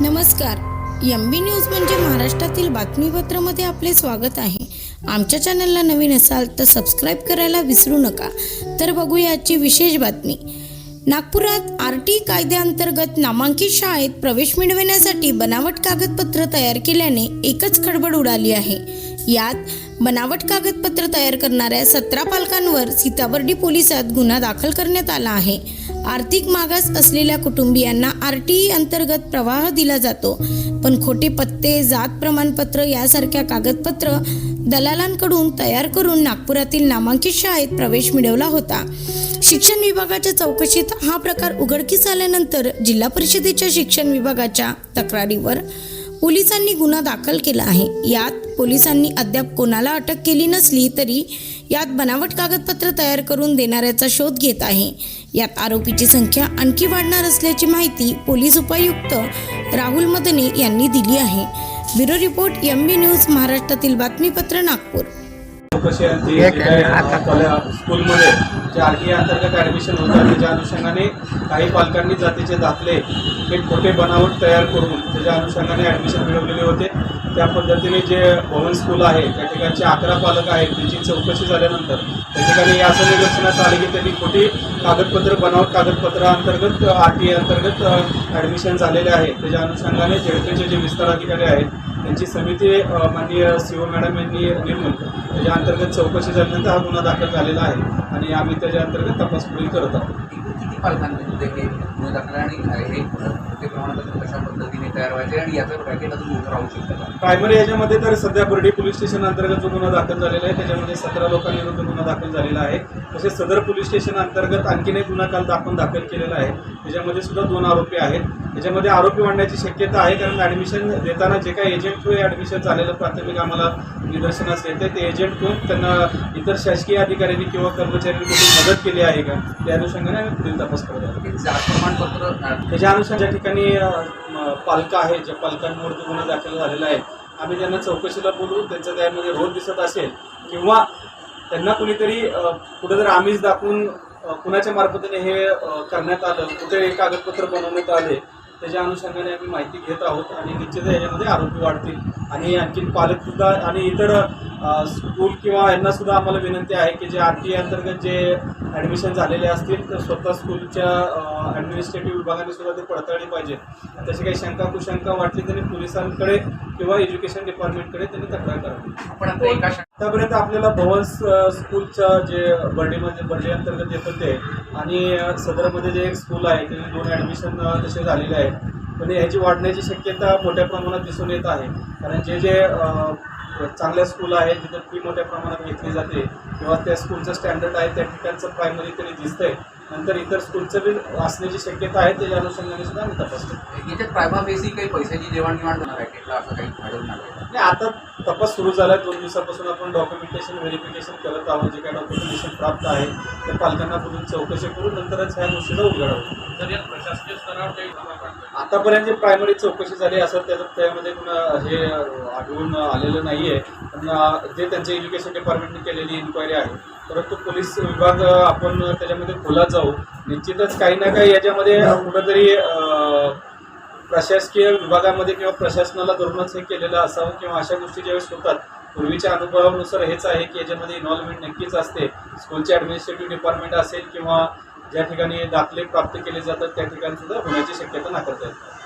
नमस्कार. M B news म्हणजे महाराष्ट्रातील बातमीपत्रामध्ये आपले स्वागत आहे. आमच्या चॅनलला नवीन असाल तर सबस्क्राईब करायला विसरू नका. तर बघूया आजची विशेष बातमी. नागपुरात आर टी कायद्याअंतर्गत नामांकित शाळेत प्रवेश मिळविण्यासाठी बनावट कागदपत्र तयार केल्याने एकच खडबड उडाली आहे. यात बनावट कागदपत्र तयार करणाऱ्या सतरा पालकांवर सीताबर्डी पोलिसात गुन्हा दाखल करण्यात आला आहे. आर्थिक मागास असलेल्या कुटुंबियांना आर टी ई अंतर्गत प्रवाह दिला जातो पण खोटे पत्ते जात प्रमाणपत्र यासारख्या कागदपत्र दलालांकडून तयार करून नागपुरातील नामांकित शाळेत प्रवेश मिळवला होता. शिक्षण विभागाच्या चौकशीत हा प्रकार उघडकीस आल्यानंतर जिल्हा परिषदेच्या शिक्षण विभागाच्या तक्रारीवर पोलिसांनी गुन्हा दाखल केला आहे. यात पोलिसांनी अद्याप कोणाला अटक केली नसली तरी यात बनावट कागदपत्र तयार करून देणाऱ्याचा शोध घेत आहे. यात आरोपीची संख्या आणखी वाढणार असल्याची माहिती पोलीस उपायुक्त राहुल मदने यांनी दिली आहे. Bureau report M B news महाराष्ट्रातील बातमीपत्र नागपूर. कशी आहे ती जी काही अ, कॉले- स्कूलमध्ये जे आर टी अंतर्गत ॲडमिशन होतात त्याच्या अनुषंगाने काही पालकांनी जातीचे दाखले हे खोटे बनावट तयार करून त्याच्या अनुषंगाने ॲडमिशन मिळवलेले होते. त्या पद्धतीने जे भवन स्कूल आहे त्या ठिकाणचे अकरा पालक आहेत त्यांची चौकशी झाल्यानंतर त्या ठिकाणी असं निदर्शनास आले की त्यांनी खोटी कागदपत्र बनावट कागदपत्र अंतर्गत आर टी अंतर्गत ॲडमिशन झालेले आहे. त्याच्या अनुषंगाने झेडपीचे जे विस्तार अधिकारी आहेत त्यांची समिती माननीय सी ओ मॅडम यांनी नेमून त्याच्या अंतर्गत चौकशी झाल्यानंतर हा गुन्हा दाखल झालेला आहे आणि आम्ही त्याच्या अंतर्गत तपास पुढील करत आहोत. किती पालकांमध्ये हे गुन्हे दाखल आणि हे ते प्रमाणात कशा पद्धतीने तयार व्हायचे आणि याचं पॅकेट अजून उभं राहू शकतं प्रायमरी याच्यामध्ये तर सध्या बर्डी पोलीस स्टेशन अंतर्गत जो गुन्हा दाखल झालेला आहे त्याच्यामध्ये सतरा लोकांविरुद्ध गुन्हा दाखल झालेला आहे. तसेच सदर पोलीस स्टेशन अंतर्गत आणखीन एक गुन्हा काल दाखल दाखल केलेला आहे. त्याच्यामध्ये सुद्धा दोन आरोपी आहेत. त्याच्यामध्ये आरोपी वाढण्याची शक्यता आहे कारण ॲडमिशन देताना जे काही एजंट थ्रू ॲडमिशन झालेलं प्राथमिक आम्हाला निदर्शनास येते. ते एजंट थ्रू त्यांना इतर शासकीय अधिकाऱ्यांनी किंवा कर्मचाऱ्यांनी मदत केली आहे का त्या अनुषंगाने पुढील तपास करत हे अ, त्याच्या ज्या ठिकाणी पालक आहेत ज्या पालकांवर जो गुन्हा दाखल झालेला आहे आम्ही त्यांना चौकशीला बोलवू त्यांचं त्यामध्ये रोज दिसत असेल किंवा त्यांना कुणीतरी अ, कुठेतरी आमिष दाखवून कुणाच्या मार्फतीने हे करण्यात आलं कुठे कागदपत्र बनवण्यात आले त्याच्या अनुषंगाने आम्ही माहिती घेत आहोत आणि निश्चित याच्यामध्ये आरोपी वाढतील. आणि आणखीन पालक सुद्धा आणि इतर स्कूल किंवा यांना सुद्धा आम्हाला विनंती आहे की जे आर टी अंतर्गत जे ॲडमिशन झालेले असतील तर स्वतः स्कूलच्या ॲडमिनिस्ट्रेटिव्ह विभागाने सुद्धा ते पडताळली पाहिजे. तशी काही शंका कुशंका वाटली तरी पोलिसांकडे किंवा एज्युकेशन डिपार्टमेंटकडे त्यांनी तक्रार करावी. आपण आता एका शा- आतापर्यंत आपल्याला भवन स- स्कूलचं जे बर्डीमध्ये बर्डी अंतर्गत येतं ते आणि सदरमध्ये जे एक स्कूल आहे त्याचे दोन ॲडमिशन तसे झालेले आहेत पण ह्याची वाढण्याची शक्यता मोठ्या प्रमाणात दिसून येत आहे. कारण जे जे चांगल्या स्कूल आहेत जिथं फी मोठ्या प्रमाणात घेतली जाते किंवा त्या स्कूलचं स्टँडर्ड आहे त्या ठिकाणचं प्रायमरी तरी दिसतंय नंतर इतर स्कूलचं बी असण्याची शक्यता आहे त्याच्या अनुषंगाने सुद्धा आम्ही तपास करतो. याच्यात प्रायमा बेसी काही पैशाची देवाणघेवाण होणार आहे पॅकेटला असं काही आढळून नाही आता तपास सुरू झाला आहे दोन दिवसापासून आपण डॉक्युमेंटेशन व्हेरिफिकेशन करत आहोत. जे काही डॉक्युमेंटेशन प्राप्त आहे ते पालकांना बोलून चौकशी करून नंतरच ह्या गोष्टीला उघड आहोत तर यात प्रशासकीय स्तरावर काही आतापर्यंत जे प्रायमरी चौकशी झाली असं त्याच्यात त्यामध्ये कुणा हे आढळून आलेलं नाही आहे पण जे त्यांच्या एज्युकेशन डिपार्टमेंटने केलेली इन्क्वायरी आहे परंतु पोलीस विभाग आपण त्याच्यामध्ये खोला जाऊ. निश्चितच काही ना काही याच्यामध्ये कुठंतरी प्रशासकीय विभागामध्ये किंवा प्रशासनाला धरूनच हे केलेलं असावं किंवा अशा गोष्टी ज्यावेळेस होतात पूर्वीच्या अनुभवानुसार हेच आहे की याच्यामध्ये इन्व्हॉल्वमेंट नक्कीच असते. स्कूलचे ॲडमिनिस्ट्रेटिव्ह डिपार्टमेंट असेल किंवा ज्या ठिकाणी दाखले प्राप्त केले जातात त्या ठिकाणी सुद्धा होण्याची शक्यता नाकारता येते